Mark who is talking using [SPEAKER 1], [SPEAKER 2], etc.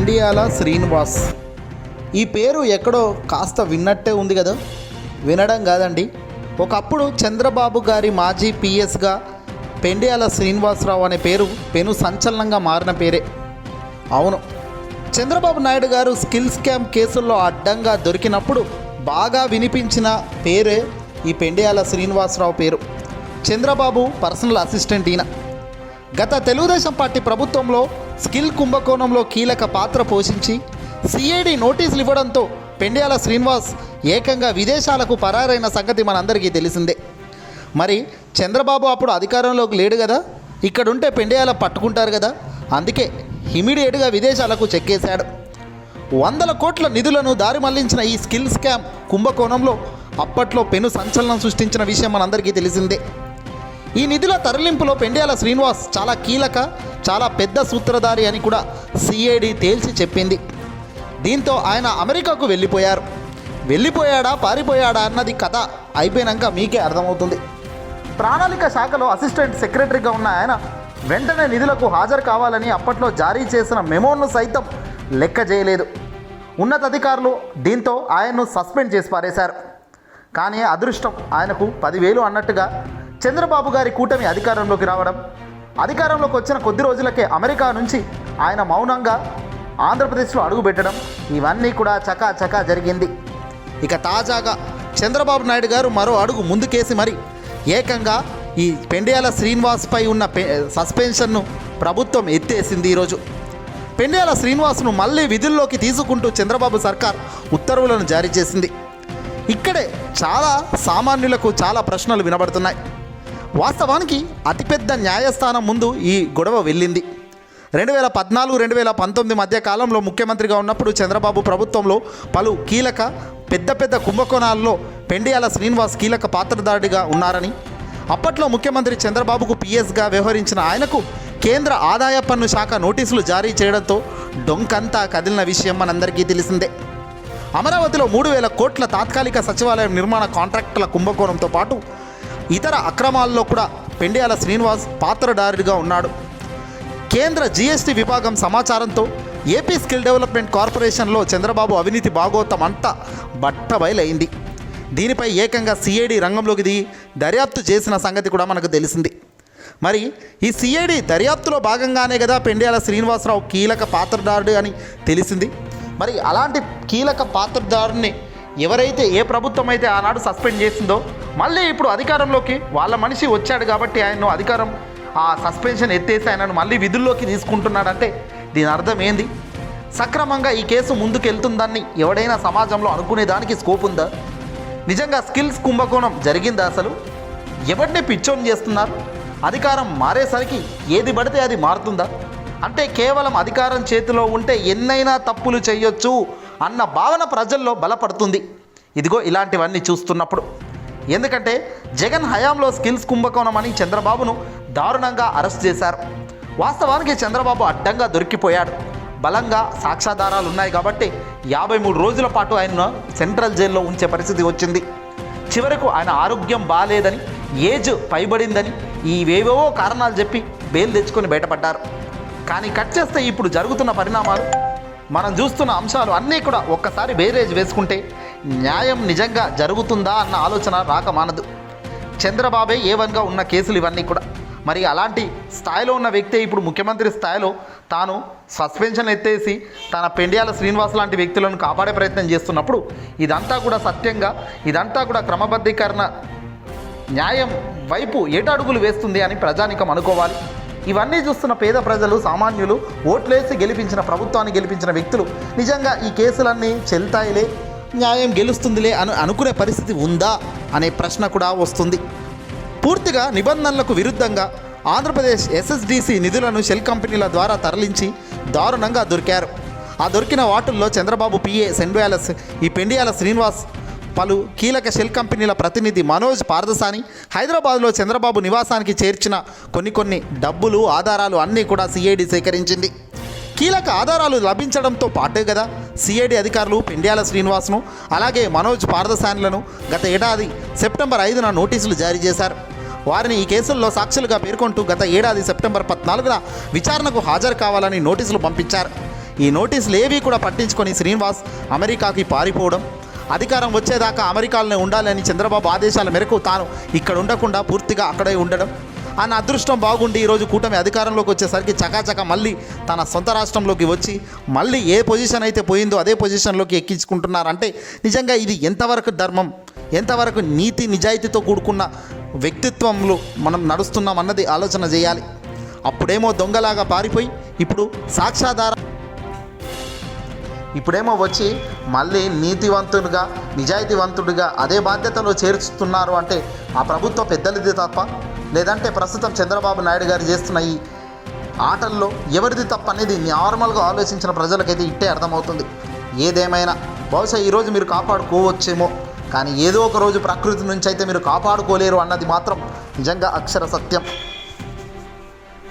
[SPEAKER 1] పెండియాల శ్రీనివాస్. ఈ పేరు ఎక్కడో కాస్త విన్నట్టే ఉంది కదా? వినడం కాదండి. ఒకప్పుడు చంద్రబాబు గారి మాజీ పిఎస్గా పెండియాల శ్రీనివాసరావు అనే పేరు పెను సంచలనంగా మారిన పేరే. అవును చంద్రబాబు నాయుడు గారు స్కిల్ స్కామ్ కేసుల్లో అడ్డంగా దొరికినప్పుడు బాగా వినిపించిన పేరే ఈ పెండియాల శ్రీనివాసరావు పేరు. చంద్రబాబు పర్సనల్ అసిస్టెంట్ ఈయన. గత తెలుగుదేశం పార్టీ ప్రభుత్వంలో స్కిల్ కుంభకోణంలో కీలక పాత్ర పోషించి సిఐడి నోటీసులు ఇవ్వడంతో పెండ్యాల శ్రీనివాస్ ఏకంగా విదేశాలకు పరారైన సంగతి మనందరికీ తెలిసిందే. మరి చంద్రబాబు అప్పుడు అధికారంలోకి లేడు కదా? ఇక్కడుంటే పెండ్యాల పట్టుకుంటారు కదా? అందుకే ఇమీడియట్గా విదేశాలకు చెక్కేశాడు. వందల కోట్ల నిధులను దారి మళ్ళించిన ఈ స్కిల్ స్కామ్ కుంభకోణంలో అప్పట్లో పెను సంచలనం సృష్టించిన విషయం మనందరికీ తెలిసిందే. ఈ నిధుల తరలింపులో పెండ్యాల శ్రీనివాస్ చాలా కీలక చాలా పెద్ద సూత్రధారి అని కూడా సిఐడి తేల్చి చెప్పింది. దీంతో ఆయన అమెరికాకు వెళ్ళిపోయారు. వెళ్ళిపోయాడా పారిపోయాడా అన్నది కథ అయిపోయినాక మీకే అర్థమవుతుంది. ప్రణాళిక శాఖలో అసిస్టెంట్ సెక్రటరీగా ఉన్న ఆయన వెంటనే నిధులకు హాజరు కావాలని అప్పట్లో జారీ చేసిన మెమోను సైతం లెక్క చేయలేదు. ఉన్నతాధికారులు దీంతో ఆయన్ను సస్పెండ్ చేసి పారేశారు. కానీ అదృష్టం ఆయనకు పదివేలు అన్నట్టుగా చంద్రబాబు గారి కూటమి అధికారంలోకి రావడం అధికారంలోకి వచ్చిన కొద్ది రోజులకే అమెరికా నుంచి ఆయన మౌనంగా ఆంధ్రప్రదేశ్లో అడుగుపెట్టడం ఇవన్నీ కూడా చకా చకా జరిగింది. ఇక తాజాగా చంద్రబాబు నాయుడు గారు మరో అడుగు ముందుకేసి మరి ఏకంగా ఈ పెండియాల శ్రీనివాస్పై ఉన్న పె సస్పెన్షన్ను ప్రభుత్వం ఎత్తేసింది ఈరోజు. పెండ్యాల శ్రీనివాస్ను మళ్ళీ విధుల్లోకి తీసుకుంటూ చంద్రబాబు సర్కార్ ఉత్తర్వులను జారీ చేసింది. ఇక్కడే చాలా సామాన్యులకు చాలా ప్రశ్నలు వినబడుతున్నాయి. వాస్తవానికి అతిపెద్ద న్యాయస్థానం ముందు ఈ గొడవ వెళ్ళింది. రెండు వేల పద్నాలుగు రెండు వేల పంతొమ్మిది మధ్య కాలంలో ముఖ్యమంత్రిగా ఉన్నప్పుడు చంద్రబాబు ప్రభుత్వంలో పలు కీలక పెద్ద పెద్ద కుంభకోణాల్లో పెండియాల శ్రీనివాస్ కీలక పాత్రధారిగా ఉన్నారని అప్పట్లో ముఖ్యమంత్రి చంద్రబాబుకు పిఎస్గా వ్యవహరించిన ఆయనకు కేంద్ర ఆదాయ పన్ను శాఖ నోటీసులు జారీ చేయడంతో డొంకంతా కదిలిన విషయం మనందరికీ తెలిసిందే. అమరావతిలో మూడు వేల కోట్ల తాత్కాలిక సచివాలయం నిర్మాణ కాంట్రాక్టుల కుంభకోణంతో పాటు ఇతర అక్రమాల్లో కూడా పెండియాల శ్రీనివాస్ పాత్రదారుడిగా ఉన్నాడు. కేంద్ర జీఎస్టీ విభాగం సమాచారంతో ఏపీ స్కిల్ డెవలప్మెంట్ కార్పొరేషన్లో చంద్రబాబు అవినీతి భాగోతం అంతా బట్టబయలైంది. దీనిపై ఏకంగా సిఐడి రంగంలోకి దిగి దర్యాప్తు చేసిన సంగతి కూడా మనకు తెలిసింది. మరి ఈ సిఐడి దర్యాప్తులో భాగంగానే కదా పెండ్యాల శ్రీనివాసరావు కీలక పాత్రదారుడు అని తెలిసింది. మరి అలాంటి కీలక పాత్రదారుని ఎవరైతే ఏ ప్రభుత్వం అయితే ఆనాడు సస్పెండ్ చేసిందో మళ్ళీ ఇప్పుడు అధికారంలోకి వాళ్ళ మనిషి వచ్చాడు కాబట్టి ఆయన్ను అధికారం ఆ సస్పెన్షన్ ఎత్తేసి ఆయనను మళ్ళీ విధుల్లోకి తీసుకుంటున్నాడంటే దీని అర్థం ఏంది? సక్రమంగా ఈ కేసు ముందుకెళ్తుందని ఎవడైనా సమాజంలో అనుకునేదానికి స్కోప్ ఉందా? నిజంగా స్కిల్స్ కుంభకోణం జరిగిందా అసలు? ఎవరిని పిచ్చోని చేస్తున్నారు? అధికారం మారేసరికి ఏది పడితే అది మారుతుందా? అంటే కేవలం అధికారం చేతిలో ఉంటే ఎన్నైనా తప్పులు చేయొచ్చు అన్న భావన ప్రజల్లో బలపడుతుంది. ఇదిగో ఇలాంటివన్నీ చూస్తున్నప్పుడు. ఎందుకంటే జగన్ హయాంలో స్కిల్స్ కుంభకోణం అని చంద్రబాబును దారుణంగా అరెస్ట్ చేశారు. వాస్తవానికి చంద్రబాబు అడ్డంగా దొరికిపోయాడు. బలంగా సాక్ష్యాధారాలు ఉన్నాయి కాబట్టి యాభై మూడు రోజుల పాటు ఆయన సెంట్రల్ జైల్లో ఉంచే పరిస్థితి వచ్చింది. చివరకు ఆయన ఆరోగ్యం బాగాలేదని ఏజ్ పైబడిందని ఇవేవేవో కారణాలు చెప్పి బెయిల్ తెచ్చుకొని బయటపడ్డారు. కానీ కట్ చేస్తే ఇప్పుడు జరుగుతున్న పరిణామాలు మనం చూస్తున్న అంశాలు అన్నీ కూడా ఒక్కసారి బేరేజ్ వేసుకుంటే న్యాయం నిజంగా జరుగుతుందా అన్న ఆలోచన రాక మానదు. చంద్రబాబే ఏవన్గా ఉన్న కేసులు ఇవన్నీ కూడా. మరి అలాంటి స్థాయిలో ఉన్న వ్యక్తే ఇప్పుడు ముఖ్యమంత్రి స్థాయిలో తాను సస్పెన్షన్ ఎత్తేసి తన పెండియాల శ్రీనివాస్ లాంటి వ్యక్తులను కాపాడే ప్రయత్నం చేస్తున్నప్పుడు ఇదంతా కూడా సత్యంగా ఇదంతా కూడా క్రమబద్ధీకరణ న్యాయం వైపు ఏటడుగులు వేస్తుంది అని ప్రజానికం అనుకోవాలి. ఇవన్నీ చూస్తున్న పేద ప్రజలు సామాన్యులు ఓట్లేసి గెలిపించిన ప్రభుత్వాన్ని గెలిపించిన వ్యక్తులు నిజంగా ఈ కేసులన్నీ చెల్తాయిలే. న్యాయం గెలుస్తుందిలే అని అనుకునే పరిస్థితి ఉందా అనే ప్రశ్న కూడా వస్తుంది. పూర్తిగా నిబంధనలకు విరుద్ధంగా ఆంధ్రప్రదేశ్ ఎస్ఎస్డిసి నిధులను షెల్ కంపెనీల ద్వారా తరలించి దారుణంగా దొరికారు. ఆ దొరికిన వాటిల్లో చంద్రబాబు పిఏ సెండ్యాల ఈ పెండియాల శ్రీనివాస్ పలు కీలక షెల్ కంపెనీల ప్రతినిధి మనోజ్ పార్దసాని హైదరాబాద్లో చంద్రబాబు నివాసానికి చేర్చిన కొన్ని కొన్ని డబ్బులు ఆధారాలు అన్నీ కూడా సిఐడి సేకరించింది. కీలక ఆధారాలు లభించడంతో పాటే కదా సిఐడి అధికారులు పెండ్యాల శ్రీనివాస్ను అలాగే మనోజ్ పారదసానిలను గత ఏడాది సెప్టెంబర్ ఐదున నోటీసులు జారీ చేశారు. వారిని ఈ కేసుల్లో సాక్షులుగా పేర్కొంటూ గత ఏడాది సెప్టెంబర్ పద్నాలుగున విచారణకు హాజరు కావాలని నోటీసులు పంపించారు. ఈ నోటీసులు ఏవీ కూడా పట్టించుకొని శ్రీనివాస్ అమెరికాకి పారిపోవడం అధికారం వచ్చేదాకా అమెరికాలోనే ఉండాలని చంద్రబాబు ఆదేశాల మేరకు తాను ఇక్కడ ఉండకుండా పూర్తిగా అక్కడే ఉండడం ఆయన అదృష్టం బాగుండి ఈరోజు కూటమి అధికారంలోకి వచ్చేసరికి చకాచక మళ్ళీ తన సొంత రాష్ట్రంలోకి వచ్చి మళ్ళీ ఏ పొజిషన్ అయితే పోయిందో అదే పొజిషన్లోకి ఎక్కించుకుంటున్నారంటే నిజంగా ఇది ఎంతవరకు ధర్మం? ఎంతవరకు నీతి నిజాయితీతో కూడుకున్న వ్యక్తిత్వంలో మనం నడుస్తున్నాం అన్నది ఆలోచన చేయాలి. అప్పుడేమో దొంగలాగా పారిపోయి ఇప్పుడు సాక్ష్యాధార ఇప్పుడేమో వచ్చి మళ్ళీ నీతివంతుడిగా నిజాయితీవంతుడిగా అదే బాధ్యతలో చేర్చుతున్నారు అంటే ఆ ప్రభుత్వ పెద్దలది తప్ప లేదంటే ప్రస్తుతం చంద్రబాబు నాయుడు గారు చేస్తున్న ఈ ఆటల్లో ఎవరిది తప్పు అనేది నార్మల్గా ఆలోచించిన ప్రజలకైతే ఇట్టే అర్థమవుతుంది. ఏదేమైనా బహుశా ఈరోజు మీరు కాపాడుకోవచ్చేమో కానీ ఏదో ఒక రోజు ప్రకృతి నుంచి అయితే మీరు కాపాడుకోలేరు అన్నది మాత్రం నిజంగా అక్షర సత్యం.